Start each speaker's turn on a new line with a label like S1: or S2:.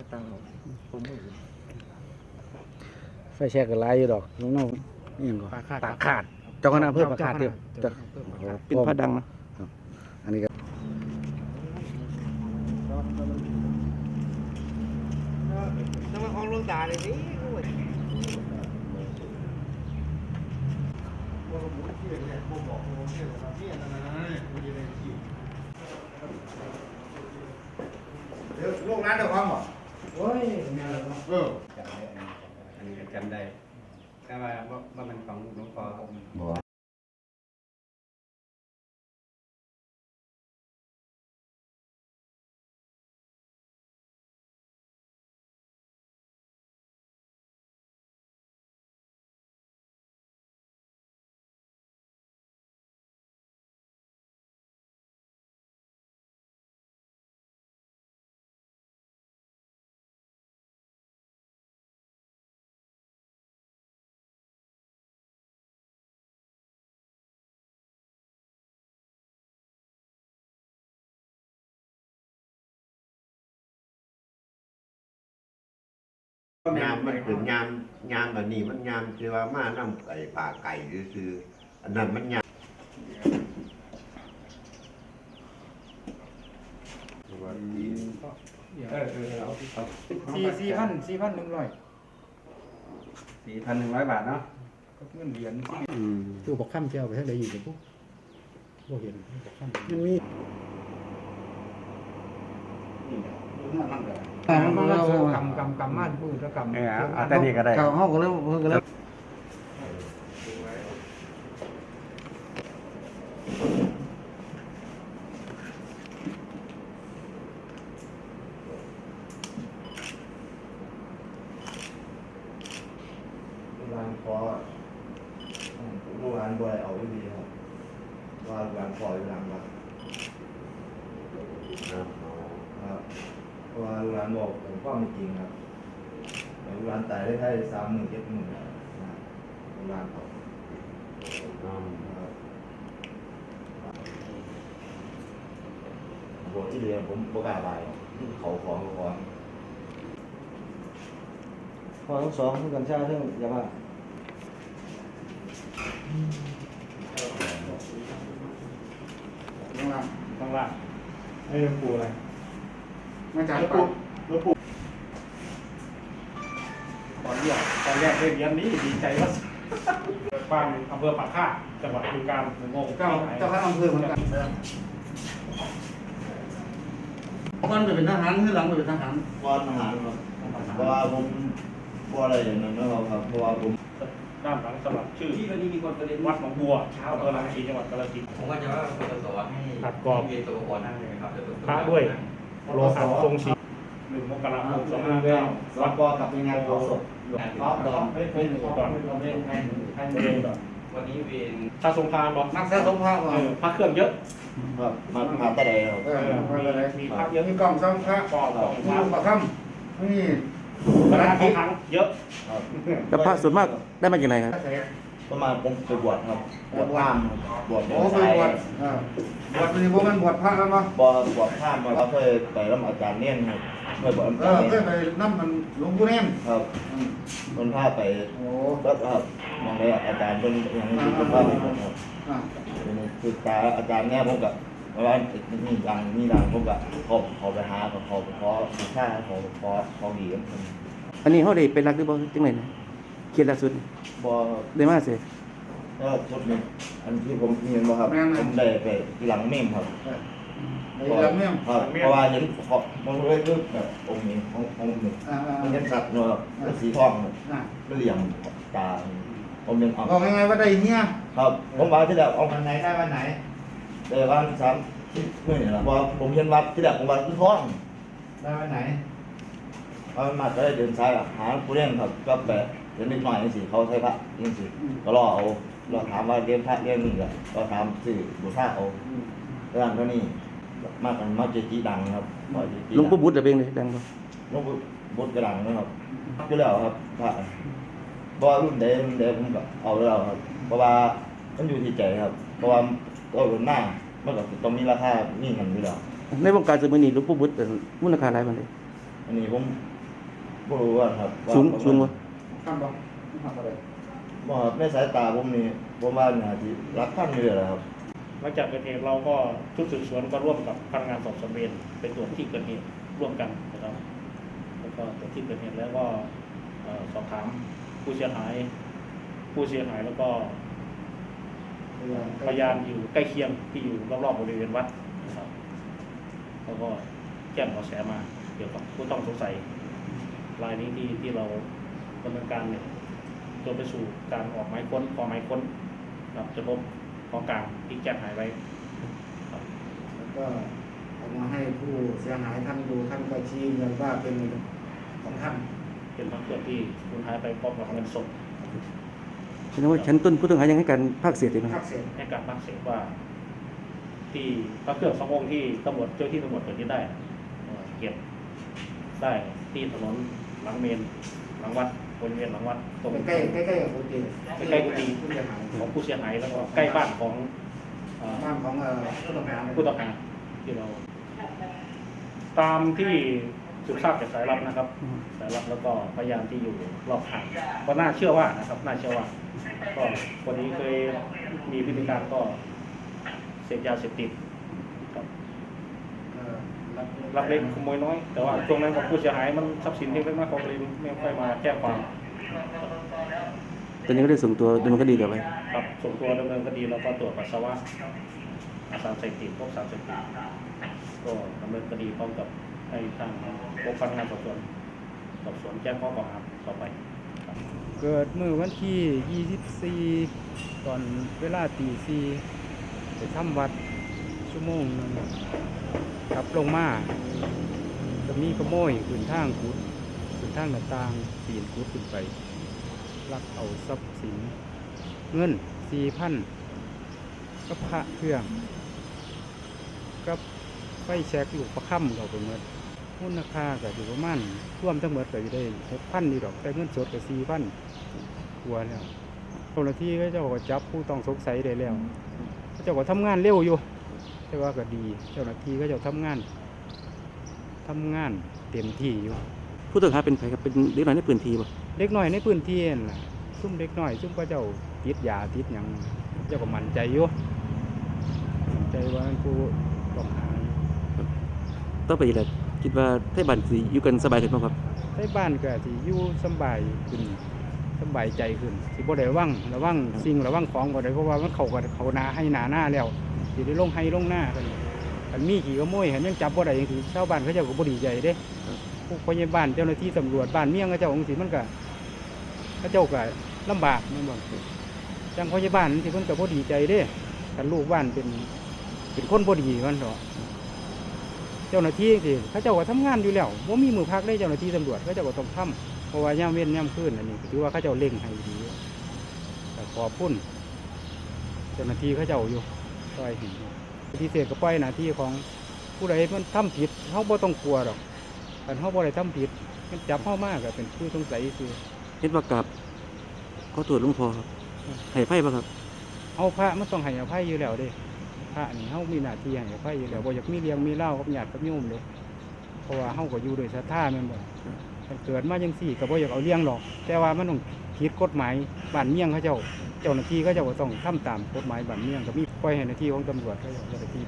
S1: ให้ตังค์เอาผมมือ
S2: ไฟแช็กก็หลายอยู่ดอกน้องๆนี่หยังก็
S1: ปลาขาด
S2: ปากขาดเจ้าคณะอำเภอปากขาดเด้อ
S1: เจ้า
S2: เจ้า
S1: เป็นพระดังนะ
S2: อันนี้ก็
S1: ต้องมาของลวงตาเลยนี่
S3: ลูกนั้นเดี๋ยวความหมด
S1: โอ้ยแม่เรา
S3: เออ
S4: อันนี้ก็จำได้ แต่ว่าว่าว่ามันของหลวงพ่อ
S2: บ่
S5: ยามมันเป็นยามยามแบบนี้มันยามที่ว่ามาน้ำไก่ป่าไก่ซื้อๆอันนั้นมันยาม
S4: เออเออเอาเอา
S1: สี่สี่พันสี่พันหนึ่งร้อย
S4: สี่พันหนึ่งร้อยบาทเนาะ
S1: ก็เงินเหรียญที่
S2: อืม
S1: ตู้บอกข้ามเจ้าไปทางใดอยู่กับพวกพวกเห็นบอกข้าม
S2: มันมี
S1: แต่มันเรากำกำกำมาพูดแล้วกำ
S4: เออเอาเอาแต่นี้ก็ได้
S2: เขาเฮาก็เลยเพิ่นก็เลย
S5: ร้านคอลูกร้านบ่อยเอาดีครับว่าร้านคออยู่หลังวัด ครับครับเพราะ ว่าร้านบอกผมก็ไม่จริงครับร้านตายได้แค่สามหมื่นเจ็ดหมื่นร้านเขาครับบทที่เรียนผมประกล้าศไปเขาของของ
S2: พอทั้งสองทั้งกัญชาทั้งยาบ้า
S1: ข้างล่าง
S4: ข้างล่างไอ้หลวงปู่อะไร
S1: มาจาก
S4: หลวง
S1: ปา
S4: ปู่หลวงปู่ตอนเรียกตอนแรกเรียนเรียนนี้ดีใจว่าบ้านอำเภอปากค่าดจังหวัดบึงกาฬงง
S1: เจ้าเจ้าคณะอำเภอเหมือนกัน
S2: มันจะเป็นทหารคือหลังจะเป็นทหาร
S5: วอนทหารครับเพราะว่าผมเพราะอะไรอย่างนั้นนะครับครับเพราะว่าผม
S4: ด้านหลังสลับชื่อ
S6: ที่วันนี้มีคนประเด็น
S4: วัดหนองบัวอำเภอลังสีจังหวัดกาฬสินธุ์
S6: ผมว่าจะว่าปตสให้
S4: ตัดกรอบ
S6: เวียนตัวก่อนนั่งเลยครับเดี๋ยว
S4: พระด้วย โลหะทรงชีหนึ่งมกราคมสองห้าเก้า
S5: สอบปกับงานโฆษก
S6: เพราะตอน
S4: ไม่ไม่ก่อนไม่ให้ให้เรียนก่อน
S6: วันนี้เวียน
S4: ชาสงครามบอก
S1: นักแสดงสงคราม
S4: เออพระเครื่องเยอะ
S5: ครับมามาแต่ใดครับ
S1: เออมาเลย
S4: มีพระเยอะ
S1: มีกล่องซ้ำพระ
S4: กองของ
S1: มี
S4: พระ
S1: ลูกประคำนี่
S4: พระที่ครั้งเยอะ
S5: ครับ
S2: แล้วพระส่วนมากได้มาจากไหนครับ
S5: ประมาณผมไปบวชครับบวชข้ามครับบวช
S1: โอ้ไปบวชอ่าบวชเป็นพวกมันบวชพระแล้วมั้ง
S5: บวชบวชข้ามมาครับเคยไปรับอาจารย์เนี่ยนครับเคยบวชอา
S1: เอ
S5: จาร
S1: อ
S5: ย์
S1: เค
S5: เนี่ย
S1: ยไปนั่มมันหลวงปู่แน่น
S5: ครับคนพาไป
S1: โอ้
S5: ก็ครับมองได้อาจารย์เป็นอย่างนี้คนพาไปครับ
S1: อ่า
S5: คือตาอาจารย์เนี่ยผมกับว่านี่ดังนี่ดังผมกับขอขอไปหาขอขอขอขอค่าขอขอขอดีครับ
S2: อันนี้เฮาได้ไปรักหรือบ่จังได๋นะ เขียนล่าสุด
S5: บอ
S2: ได้มาสิ
S5: ก็ชุดหนึงอันที่ผมเห็นบ่ครับ ผมได้ไปที่หลังเมมครับ
S1: ไอ้เรื่องเนี่ย
S5: ครับเพราะว่าเห็นขอบมันเลยคือแบบองค์นี้ขององค์หนึ่ง
S1: อ่าอ่า
S5: มันเห็นสัตว์เนาะครับเป็นสีทองครับ
S1: อ่า
S5: เป็นเหลี่ยมตาผมยังเอา
S1: บอกยังไงว่าได้เนี่ย
S5: ครับผมว่าที่แรกเอาวันไหนได้วันไหนเดี๋ยววันสามที่เมื่อนี่แหละเพราะผมเห็นว่าที่แรกผมว่าคือทอง
S1: ได้วันไหน
S5: เอามาก็ได้เดินซ้ายอะหาผู้เล่นครับก็แบบ เห็นนิดหน่อยนี่สิเขาใช้พระนี่สิก็รอเอาเราถามว่าเรียนพระเรียนนี่ก็ก็ถามสื่อบุษราเอาเรื่องเท่านี้มากกันมาเจจีดังครับมาเจจี
S2: หลวง
S5: ดั
S2: ปู่บุตรได้เป็นเลยดังบ่
S5: หลวงปู่บุตรกระดังนะครับก็แล้วครับพระเพราะว่ารุ่นเดรุ่นเดผมก็เอาแล้วครับ เพราะว่ามันอยู่ที่ใจครับ เพราะว่าตัวรุ่นหน้ามันก็ต้องมีราคามีเงินอยู่แล้ว
S2: ในวงการสมัยนี้หลวงปู่บุตรเป็นมูลค่าหลายปานใด
S5: อันนี้ผมบ่รู้ว่าครับว่า
S2: สูงสูงวะ
S3: ขั้นบ่ขั้นบ่ได้
S5: บ่ครับในสายตาผมนี่ผมว่าน่าสิรักพันอยู่แล้วครับ
S4: หลังจากเกิดเหตุเราก็ชุดสืบสวนก็ร่วมกับพนักงานสอบสวนเวรไปตรวจที่เกิดเหตุร่วมกันนะครับ แล้วก็ตรวจที่เกิดเหตุแล้วก็เอ่อสอบถามผู้เสียหาย ผู้เสียหายแล้วก็พยานอยู่ใกล้เคียงที่อยู่รอบๆบริเวณวัดนะครับแล้วก็แจ้งเบาะแสมาเกี่ยวกับผู้ต้องสงสัยรายนี้ที่ที่เรา ดำเนินการเนี่ยจนไปสู่การออกหมายค้นขอหมายค้นครับจะพบของกลางที่แจ้งหายไว้ครับ
S3: แล้วก็เอามาให้ผู้เสียหายท่านดูท่านก็ชี้เงินว่าเป็นของท่าน
S4: เป็นบางส่วนที่สูญหายไปพร้อมกับเงินสด
S2: แสดงว่าชั้นต้นผู้ต้องหายังให้การภาคเศษอยู่นะค
S3: ภา
S2: รับ
S3: คเศษ
S4: ให้การพักเสียว่า ที่พระเครื่องสององค์ที่ตำรวจเจ้าที่ตำรวจเกิดที่ได้เอ่อเก็บได้ที่ถนนหลังเมนหลังวัด บริเวณหลังวัดตรง
S3: ใกล้ๆใกล้ๆกับกุฏิ
S4: ใกล้ๆกุฏิ
S3: ผู้เสียหาย
S4: ของผู้เสียหายแล้วก็ใกล้บ้านของเอ่อ
S3: บ้านของเอ่อผู้ต้องหา
S4: ผู้ต้องหาที่เรา ตามที่สืบทราบจากสายลับนะครับ สายลับแล้วก็พยานที่อยู่รอบข้างก็น่าเชื่อว่านะครับ น่าเชื่อว่า ก็คนนี้เคยมีพฤติการก็เสพยาเสพติดครับ
S3: เอ่อ รับ
S4: รับเล็กขโมยน้อย แต่ว่าช่วงนั้นของผู้เสียหายมันทรัพย์สินเล็กๆน้อยเขาเลยไม่ค่อยมาแจ้งความ
S2: ตอนนี้ก็ได้ส่งตัวดำเนินคดีต่อไป
S4: ครับส่งตัวดำเนินคดีแล้วก็ตรวจปัสสาวะอาสารเสพติดพวกสารเสพติดก็ดำเนินคดีพร้อมกับให้ทางพวกพนักงานสอบสวนสอบสวนแจ้งข้อกล่าวหาต่อไปครับ
S7: เกิดเมื่อวันที่ 24 ตอนเวลาตีสี่ไปทำวัดชั่วโมงหนึง กับลงมาจะมีขโมยขึ้นทางกุดขึ้นทางหน้าต่างปีนกุดขึ้นไปลักเอาทรัพย์สิน เงินสี่พันกับพระเครื่องกับไฟแช็กลูกประค่ำเราไปหมดมูลค่าก็อยู่ประมาณร่วมทั้งหมดก็อยู่ได้หกพันนี่ดอกแต่เงินสดก็สี่พันกลัวแล้วเจ้าหน้าที่ก็เจ้าก็จับผู้ต้องสงสัยได้แล้วเขาเจ้าก็ทำงานเร็วอยู่ แต่ว่าก็ดี เจ้าหน้าที่ก็เจ้าทำงานทำงานเต็มที่อยู่
S2: ผู้ต้องหาเป็นใครครับเป็นเด็กน้อยในพื้นที่ป่ะ
S7: เด็กน้อยในพื้นที่นั่นล่ะซุ่มเด็กน้อยซุ่มพระเจ้าติดยาติดหยังเจ้าก็มั่นใจอยู่มั่นใจว่ามันผู้ต้องหา
S2: ต่อไปอีกแหละคิดว่าไทยบ้านสิอยู่กันสบายขึ้นบ้างครับ
S7: ในบ้านก็สิอยู่สำบายขึ้นสำบายใจขึ้นสิบ่ได้ระวังระวังสิ่งระวังของบ่ได้เพราะว่ามันเข้ากับเขาหนาให้หนาหน้าแล้ว สิได้ลงให้ลงหน้ากันอันมีขี่ขโมยเห็นยังจับบ่ได้จังซี่ชาวบ้านเขาเจ้าก็บ่ดีใจเด้พวกพยาบาลเจ้าหน้าที่ตำรวจบ้านเมียงเขาเจ้าจังซี่มันก็เขาเจ้าก็ลำบากม่นบ่จังพยาบาลจังซี่เพิ่นก็บ่ดีใจเด้คันลูกบ้านเป็นเป็นคนบ่ดีมันเถาะเจ้าหน้าที่สิเขาเจ้าก็ทำงานอยู่แล้วว่ามีมือพักได้เจ้าหน้าที่ตำรวจเขาเจ้าก็ต้องทำเพราะว่าย่ามเว้นย่ามขึ้นอันนี้ถือว่าเขาเจ้าเล่งให้ดีแต่ขอพุ่นเจ้าหน้าที่เขาเจ้าอยู่ ปล่อยให้พิเศษก็ปล่อยหน้าที่ของผู้ใดมันทำผิดเขาบ่ต้องกลัวหรอกแต่เขาบ่ได้ทำผิดมันจับเขามากก็เป็นผู้สงสัยคือ
S2: เห็นว่ากลับขอตรวจหลวงพ่อครับให้ไพ่ป่ะครับ
S7: เอาพระมันต้องให้อภัยอยู่แล้วเด้พระนี่เขามีหน้าที่ให้อภัยอยู่แล้วบ่อยากมีเลี้ยงมีเล่ากับญาติกับโยมเลยเพราะว่าเขาก็อยู่โดวยศรัทธาแม่นบ่มันเกิดมาจังสี่ก็บ่อยากเอาเลี้ยงหรอก แต่ว่ามันต้อง ผิดกฎหมายบ้านเมี่ยงเขาเจ้า เจ้าหน้าที่เขาเจ้าก็ต้องทำตามกฎหมายบ้านเมี่ยงก็มีปล่อยให้หน้าที่ของตำรวจเขาจ้าเจ้าหน้าที่